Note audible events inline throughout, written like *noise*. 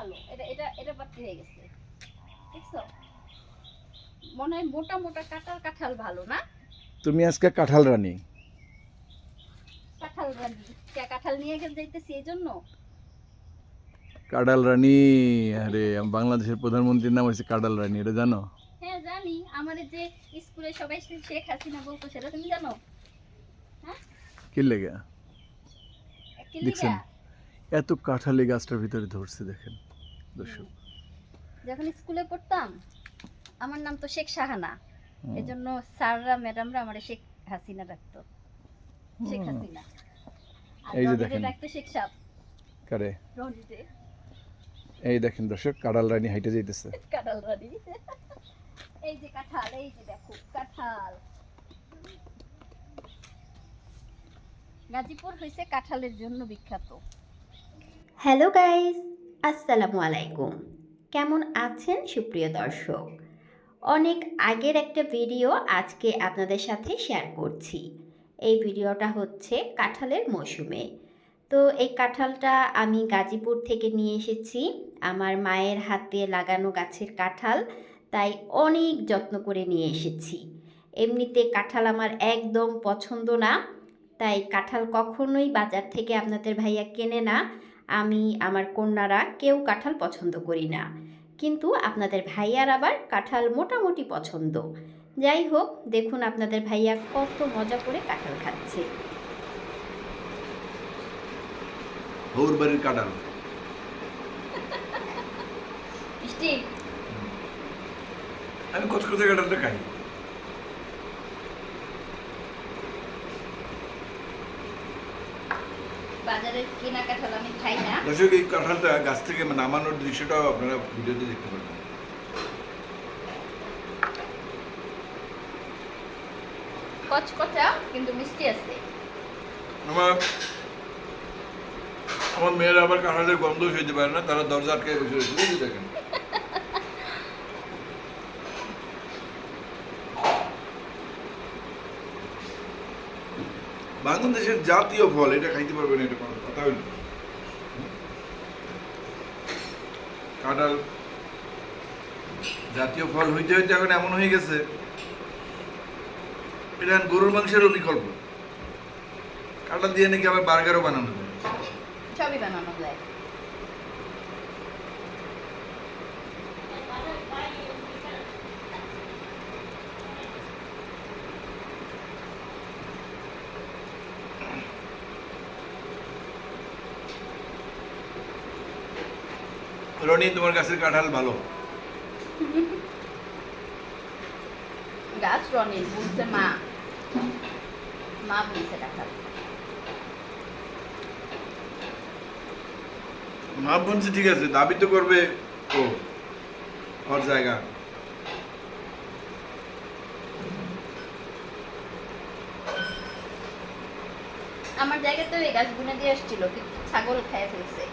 ভালো। এটা এটা এটা বাড়তি হয়ে গেছে। দেখছ? মনে হয় মোটা মোটা কাঁঠাল কাঁঠাল ভালো না? তুমি আজকে কাঁঠাল রানী। কাঁঠাল রানি। কে কাঁঠাল নিয়ে গেলে যাইতেছি এই জন্য? কাঁঠাল রানী আরে বাংলাদেশের প্রধানমন্ত্রীর নাম হচ্ছে কাঁঠাল রানী এটা জানো? হ্যাঁ জানি। আমার যে স্কুলে সবাই শেখ হাসিনা বলতো সেটা তুমি জানো? কি লেগে? দেখছেন? এত কাঁঠালি গাছটার ভিতরে ধরছে দেখেন। দর্শক। যখন স্কুলে পড়তাম আমার নাম তো শেখ শাহানা। হুম। এই জন্য স্যাররা ম্যাডামরা আমার শেখ হাসিনা রাখতো শেখ হাসিনা। এই যে দেখেন। রাখতো শেখ সাহেব কারে? এই দেখেন দর্শক কাঁঠাল রানী হাইটে যাইতেছে। *laughs* কাঁঠাল রানি। এই যে কাঁঠাল এই যে দেখো কাঁঠাল। গাজীপুর হয়েছে কাঁঠালের জন্য বিখ্যাত। হ্যালো গাইস আসসালামু আলাইকুম। কেমন আছেন সুপ্রিয় দর্শক? অনেক আগের একটা ভিডিও আজকে আপনাদের সাথে শেয়ার করছি। এই ভিডিওটা হচ্ছে কাঁঠালের মৌসুমে। তো এই কাঁঠালটা আমি গাজীপুর থেকে নিয়ে এসেছি। আমার মায়ের হাতে লাগানো গাছের কাঁঠাল, তাই অনেক যত্ন করে নিয়ে এসেছি। এমনিতে কাঁঠাল আমার একদম পছন্দ না, তাই কাঁঠাল কখনোই বাজার থেকে আপনাদের ভাইয়া কেনে না। আমি আমার কন্যারা কেউ কাঁঠাল পছন্দ করি না। কিন্তু আপনাদের ভাইয়ার আবার কাঁঠাল মোটামুটি পছন্দ। যাই হোক দেখুন আপনাদের ভাইয়া কত মজা করে কাঁঠাল খাচ্ছে। হৌর বাড়ির কাঁঠাল আমি কত কত কাঁঠালটা খাই? বাজারের কেনা কাঁঠাল আমি খাই না। দর্শক এই কাঁঠালটা গাছ থেকে নামানোর দৃশ্যটাও আপনারা ভিডিওতে দেখতে পারবেন কচকচা কিন্তু মিষ্টি আছে। আমার আমার মেয়েরা আবার কাঁঠালের গন্ধ সইতে পারে না তারা দরজা আটকে বসে রয়েছে দেখেন। বাংলাদেশের জাতীয় ফল, এটা খাইতে পারবে না, এটা কোনো কথা হইল। কাঁঠাল জাতীয় ফল হইতে হইতে এখন এমন হয়ে গেছে, এটা গরুর মাংসেরও বিকল্প। কাঁঠাল দিয়ে নাকি আবার বার্গারও বানানো যায়। সবই বানানো যায়। রনি তোমার গাছের কাঁঠাল ভালো। গাছ রনির বলছে মা। মা বলছে কাঁঠাল। মা ঠিক আছে দাবি তো করবে ও ওর জায়গা। আমার জায়গাতে গাছ বুনে দিয়ে আসছিল কিন্তু ছাগল খেয়ে ফেলছে।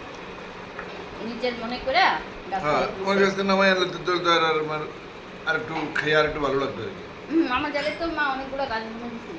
নিজের মনে করে হ্যাঁ ওই তোমার নামাই আনলে তো তোর আর আর আমার আর একটু খেয়ে আর একটু ভালো লাগবে আমার জায়গায় তো মা অনেকগুলো গাছ দিছিল